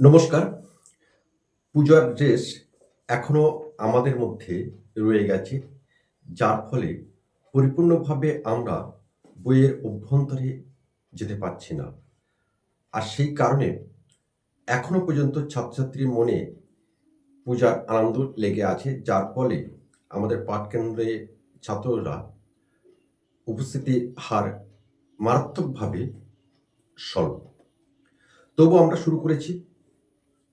নমস্কার। পূজার ড্রেস এখনও আমাদের মধ্যে রয়ে গেছে, যার ফলে পরিপূর্ণভাবে আমরা বইয়ের অভ্যন্তরে যেতে পারছি না। আর সেই কারণে এখনও পর্যন্ত ছাত্রছাত্রীর মনে পূজার আনন্দ লেগে আছে, যার ফলে আমাদের পাঠকেন্দ্রে ছাত্ররা উপস্থিতির হার মারাত্মকভাবে স্বল্প। তবু আমরা শুরু করেছি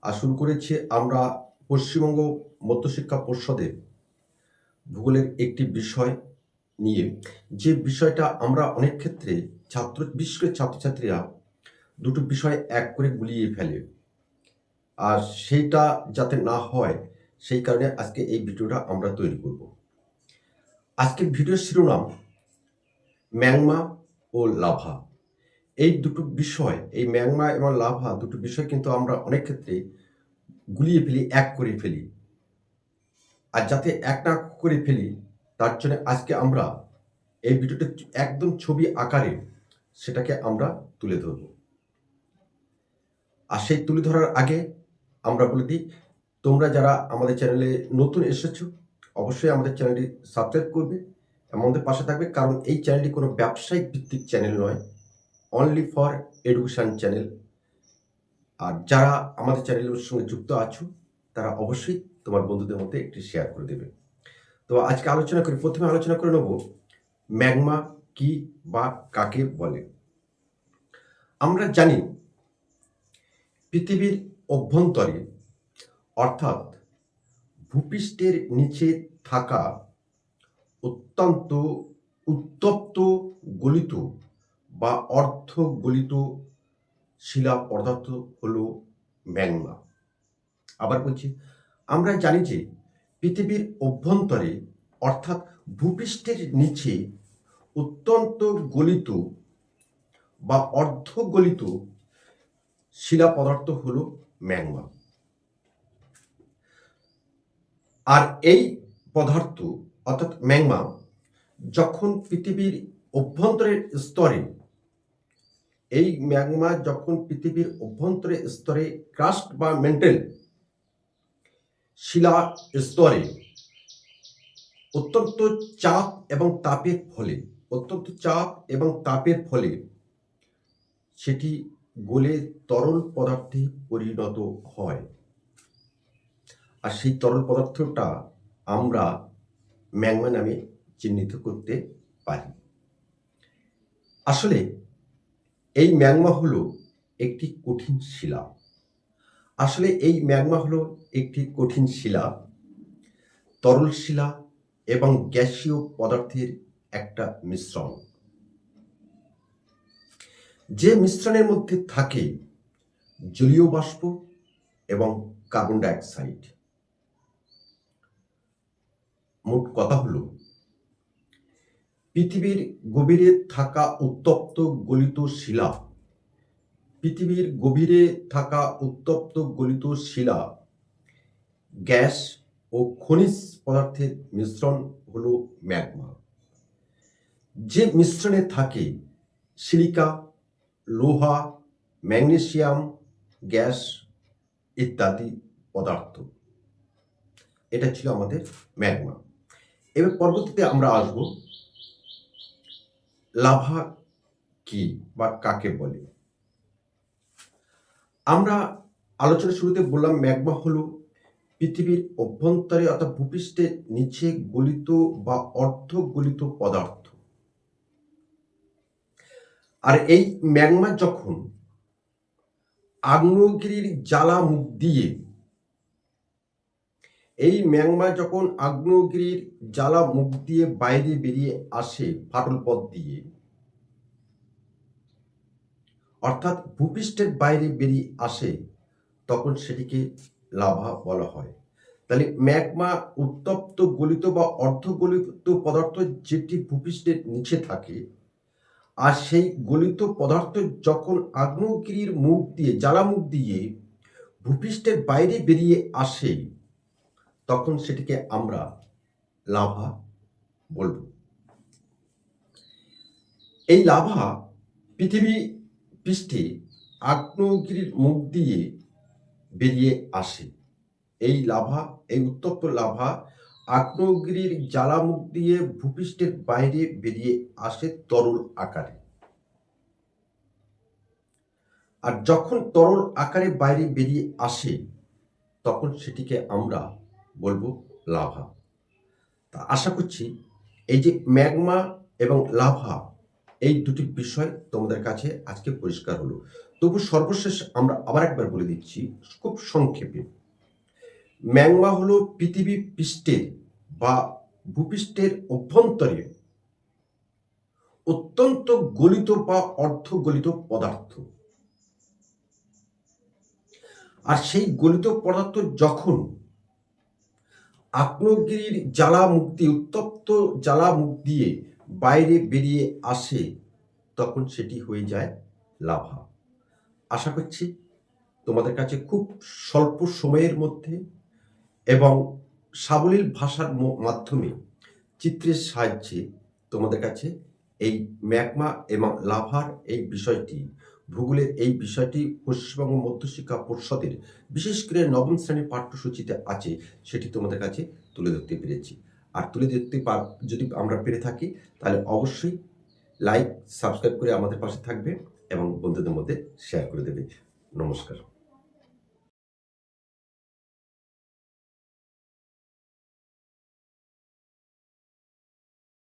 আর শুরু করেছি আমরা পশ্চিমবঙ্গ মধ্যশিক্ষা পর্ষদের ভূগোলের একটি বিষয় নিয়ে। যে বিষয়টা আমরা অনেক ক্ষেত্রে ছাত্র, বিশেষ ছাত্রছাত্রীরা দুটো বিষয় এক করে গুলিয়ে ফেলে। আর সেইটা যাতে না হয়, সেই কারণে আজকে এই ভিডিওটা আমরা তৈরি করব। আজকের ভিডিওর শিরোনাম, ম্যাংমা ও লাভা। এই দুটো বিষয়, এই ম্যাংমা এবং লাভা দুটো বিষয় কিন্তু আমরা অনেক ক্ষেত্রে গুলিয়ে ফেলি, এক করে ফেলি। আর যাতে এক না করে ফেলি, তার জন্য আজকে আমরা এই ভিডিওটা একদম ছবি আকারে সেটাকে আমরা তুলে ধরব। আর সেই তুলে ধরার আগে আমরা বলে দিই, তোমরা যারা আমাদের চ্যানেলে নতুন এসেছ, অবশ্যই আমাদের চ্যানেলটি সাবস্ক্রাইব করবে, আমাদের পাশে থাকবে, কারণ এই চ্যানেলটি কোনো ব্যবসায়িক ভিত্তিক চ্যানেল নয় অনলি ফর এডুকেশন চ্যানেল আর যারা আমাদের চ্যানেলের সঙ্গে যুক্ত আছো, তারা অবশ্যই তোমার বন্ধুদের মধ্যে একটি শেয়ার করে দেবে। তো আজকে আলোচনা করি, প্রথমে আলোচনা করে নেব ম্যাগমা কি বা কাকে বলে। আমরা জানি পৃথিবীর অভ্যন্তরে, অর্থাৎ ভূপৃষ্ঠের নিচে থাকা অত্যন্ত উত্তপ্ত গলিত বা অর্থ গলিত শিলা পদার্থ হল ম্যাগমা। আবার বলছি, আমরা জানি যে পৃথিবীর অভ্যন্তরে, অর্থাৎ ভূপৃষ্ঠের নিচে অত্যন্ত গলিত বা অর্ধ গলিত শিলা পদার্থ হল ম্যাগমা। আর এই পদার্থ, অর্থাৎ ম্যাগমা, যখন পৃথিবীর অভ্যন্তরের স্তরে এই ম্যাগমা যখন পৃথিবীর অভ্যন্তরের স্তরে ক্রাস্ট বা মেন্টেল শিলা স্তরে অত্যন্ত চাপ এবং তাপের ফলে, অত্যন্ত চাপ এবং তাপের ফলে সেটি গলে তরল পদার্থে পরিণত হয়। আর সেই তরল পদার্থটা আমরা ম্যাগমা নামে চিহ্নিত করতে পারি। আসলে এই ম্যাগমা হলো একটি কঠিন শিলা। আসলে এই ম্যাগমা হলো একটি কঠিন শিলা, তরল শিলা এবং গ্যাসীয় পদার্থের একটা মিশ্রণ। যে মিশ্রণের মধ্যে থাকে জলীয় বাষ্প এবং কার্বন ডাইঅক্সাইড মোট কথা হলো পৃথিবীর গভীরে থাকা উত্তপ্ত গলিত শিলা। পৃথিবীর গভীরে থাকা উত্তপ্ত গলিত শিলা। গ্যাস ও খনিজ পদার্থের মিশ্রণ হলো ম্যাগমা। যে মিশ্রণে থাকে সিলিকা, লোহা, ম্যাগনেসিয়াম, গ্যাস ইত্যাদি পদার্থ। এটা ছিল আমাদের ম্যাগমা। এবার পরবর্তীতে আমরা আসব লাভা কি বা কাকে বলে? আমরা আলোচনা শুরুতে বললাম ম্যাগমা হলো পৃথিবীর অভ্যন্তরে অর্থাৎ ভূপৃষ্ঠের নিচে গলিত বা অর্ধ গলিত পদার্থ। আর এই ম্যাগমা যখন আগ্নেয়গিরির জ্বালা মুখ দিয়ে এই ম্যাংমা যখন আগ্নেয়গিরির জ্বালা মুখ দিয়ে বাইরে বেরিয়ে আসে ফাটল পথ দিয়ে, অর্থাৎ ভূপৃষ্ঠের বাইরে বেরিয়ে আসে, তখন সেটিকে লাভা বলা হয়। তাহলে ম্যাগমা উত্তপ্ত গলিত বা অর্ধ গলিত পদার্থ যেটি ভূপৃষ্ঠের নিচে থাকে, আর সেই গলিত পদার্থ যখন আগ্নেয়গিরির মুখ দিয়ে, জ্বালা মুখ দিয়ে ভূপৃষ্ঠের বাইরে বেরিয়ে আসে তখন সেটিকে আমরা লাভা বলব। এই লাভা পৃথিবী পৃষ্ঠে আগ্নেয়গিরির মুখ দিয়ে বেরিয়ে আসে। এই লাভা, এই উত্তপ্ত লাভা আগ্নেয়গিরির জ্বালামুখ দিয়ে ভূপৃষ্ঠের বাইরে বেরিয়ে আসে তরল আকারে। আর যখন তরল আকারে বাইরে বেরিয়ে আসে, তখন সেটিকে আমরা বলব লাভা। তা আশা করছি এই যে ম্যাগমা এবং লাভা, এই দুটি বিষয় তোমাদের কাছে আজকে পরিষ্কার হলো। তবু সর্বশেষ আমরা আবার একবার বলে দিচ্ছি, খুব সংক্ষেপে। ম্যাংমা হলো পৃথিবী পৃষ্ঠের বা ভূপৃষ্ঠের অভ্যন্তরে অত্যন্ত গলিত বা অর্ধগলিত পদার্থ। আর সেই গলিত পদার্থ যখন আগ্নেয়গিরির জ্বালা মুখ দিয়ে উত্তপ্ত জ্বালা মুখ দিয়ে বাইরে বেরিয়ে আসে, তখন সেটি হয়ে যায় লাভা। আশা করছি তোমাদের কাছে খুব স্বল্প সময়ের মধ্যে এবং সাবলীল ভাষার মাধ্যমে চিত্রের সাহায্যে তোমাদের কাছে এই ম্যাগমা এবং লাভার এই বিষয়টি ভূগোলের এই বিষয়টি পশ্চিমবঙ্গ মধ্যশিক্ষা পর্ষদের বিশেষ করে নবম শ্রেণির পাঠ্যসূচিতে আছে, সেটি তোমাদের কাছে তুলে ধরতে পেরেছি। আর তুলে ধরতে পার, যদি আমরা পেরে থাকি, তাহলে অবশ্যই লাইক সাবস্ক্রাইব করে আমাদের পাশে থাকবে এবং বন্ধুদের মধ্যে শেয়ার করে দেবে। নমস্কার।